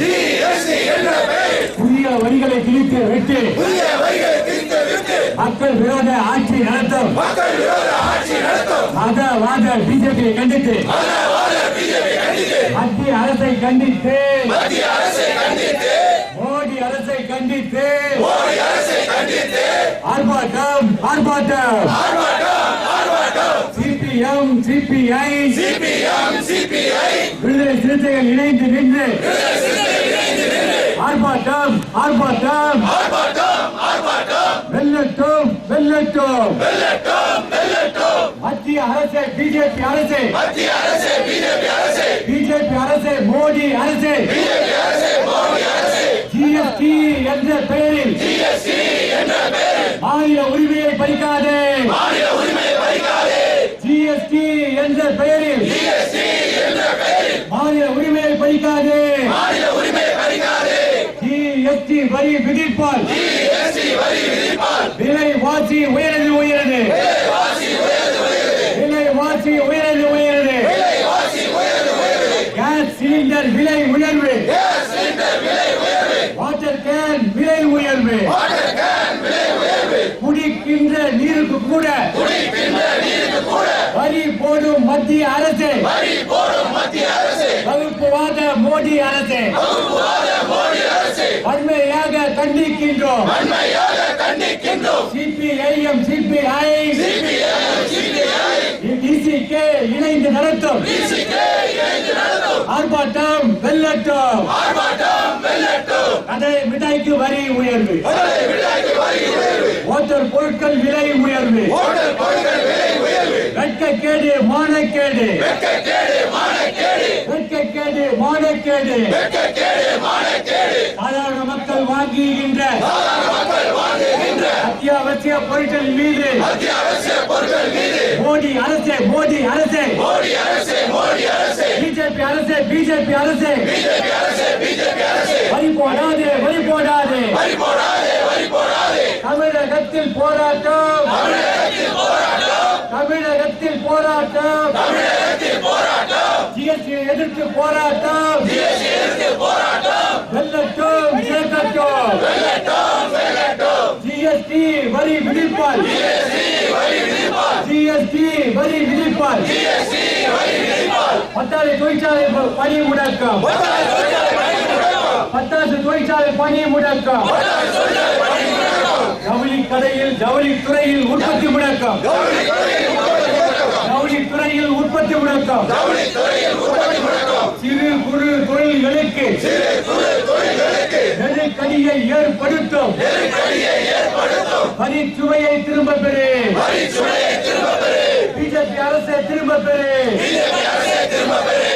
GST என்ற பெயரில் புதிய வரிகளை கிழித்து விட்டு மக்கள் விரோத ஆட்சி நடத்தும். மதவாத பிஜேபியை கண்டித்து மத்திய அரசை கண்டித்து மோடி அரசை கண்டித்து ஆர்ப்பாட்டம் ஆர்ப்பாட்டம். CPM CPI. CPM CPI. விடுதலை சிறுத்தைகள் இணைந்து நின்று. ஆர்ப்பாட்டம் ஆர்ப்பாட்டம். ஆர்ப்பாட்டம் ஆர்ப்பாட்டம். வெல்லட்டும் வெல்லட்டும். வெல்லட்டும் வெல்லட்டும். மத்திய அரசு பிஜேபி அரசு. மத்திய அரசு பிஜேபி அரசு. பிஜேபி அரசு மோடி அரசு. பிஜேபி அரசு மோடி அரசு. ஜிஎஸ்டி என்ற பெயரில் ஜிஎஸ்டி என்ற பெயரில். மாநில உரிமையை பறிக்காதே. மாநில பறிக்காதே ஜிஎஸ்டி என்ற பெயரில் மாநில உரிமையை பறிக்காதே. ஜிஎஸ்டி வரி விதிப்பால் விலை வாசி உயரது உயரது. விலை வாசி உயரது உயரது. கேஸ் சிலிண்டர் விலை உயர்வு. வாட்டர் கேன் விலை உயர்வு. குடிக்கின்ற நீருக்கு கூட குடிக்கின்ற நீருக்கு கூட வரி போடும் மத்திய அரசு. வரி போடும் மத்திய அரசு. வகுப்புவாத மோடி அரசு. வகுப்புவாத மோடி அரசு. வன்மையாக கண்டிக்கின்றோம். வன்மையாக கண்டிக்கின்றோம். CPIM CPI. CPM CPI. DCK இணைந்து நடத்தும். டிசிகே இணைந்து நடத்தும். ஆர்ப்பாட்டம் வெல்லட்டும். ஆர்ப்பாட்டம் வெல்லட்டும். கடை மிட்டாய்க்கு வரி உயர்வு. மதுரை விழாக்கு வரி உயர்வு. ஓட்டல் பொருட்கள் விலை உயர்வு. உயர்வு வெட்கக்கேடு மானக்கேடு வெட்கக்கேடு மானக்கேடு வெட்கக்கேடு மானக்கேடு வெட்கக்கேடு மானக்கேடு சாதாரண மக்கள் வாங்குகின்ற சாதாரண மக்கள் வாங்குகின்ற அத்தியாவசிய பொருட்கள் மீது அத்தியாவசிய பொருட்கள் மீது மோடி அரசு மோடி அரசு. மோடி அரசு மோடி அரசு. பிஜேபி அரசு பிஜேபி அரசு. பிஜேபி அரசு பிஜேபி அரசு. வரி போடாதே வரி போடாதே வரி போடாதே வரி போடாதே தமிழகத்தில் போராட்டம் தமிழகத்தில் போராட்டம் தமிழகத்தில் போராட்டம். தமிழகத்தில் போராட்டம் ஜிஎஸ்டி எதிர்த்து போராட்டம். ஜிஎஸ்டி எதிர்த்து போராட்டம். வெல்லட்டும் சேர்க்கட்டும் வெல்லட்டும் வெல்லட்டும். ஜிஎஸ்டி வரி விதிப்பால். ஜிஎஸ்டி வரி விதிப்பால். ஜிஎஸ்டி வரி விதிப்பால். ஜிஎஸ்டி வரி விதிப்பால். பட்டாளி தொழிற்சாலை பணி முடக்கம். பட்டாளி தொழிலாளி பணி முடக்கம். பட்டாசு தொழிற்சாலை பணி முடக்கம். பட்டாளி தொழிலாளி பணி முடக்கம். ஜவுளி கடையில் ஜவுளி துறையில் உற்பத்தி முடக்கம். ஜவுளி துறையில் உற்பத்தி முடக்கம். சிறு குறு தொழில்களுக்கு நெருக்கடியை ஏற்படுத்தும். நெருக்கடியை ஏற்படுத்தும். வரி சுமையை திரும்ப பெறு. பிஜேபி அரசை திரும்ப பெறு.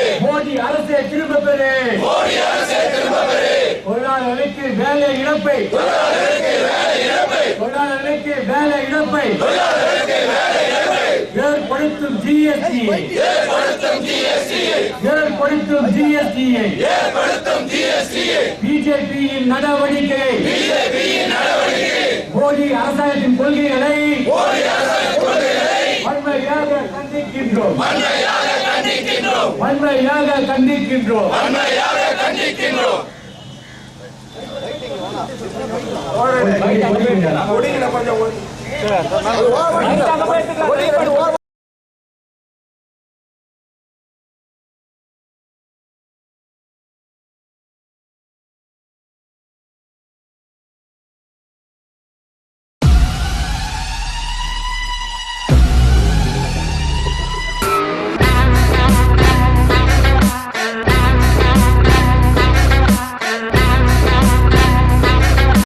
மோடி அரசை திரும்ப பெறு. தொழிலாளர்களுக்கு வேலை இழப்பை. தொழிலாளர்களுக்கு வேலை இழப்பை தொழிலாளர்களுக்கு வேலை இழப்பை தொழிலாளர்களுக்கு வேலை இழப்பை ஏற்படுத்தும் ஜிஎஸ்டியை ஏற்படுத்தும் ஜிஎஸ்டியை ஏற்படுத்தும் ஜிஎஸ்டியை ஏற்படுத்தும் ஜிஎஸ்டியை பிஜேபியின் நடவடிக்கையை பிஜேபியின் நடவடிக்கை மோடி அரசாங்கத்தின் கொள்கைகளை மோடி அரசின் கொள்கைகளை வன்மையாக கண்டிக்கின்றோம் வன்மையாக கண்டிக்கின்றோம் வன்மையாக கண்டிக்கின்றோம் வன்மையாக கண்டிக்கின்றோம் ஒடுங்கின கொஞ்சம் ஒடுங்கி.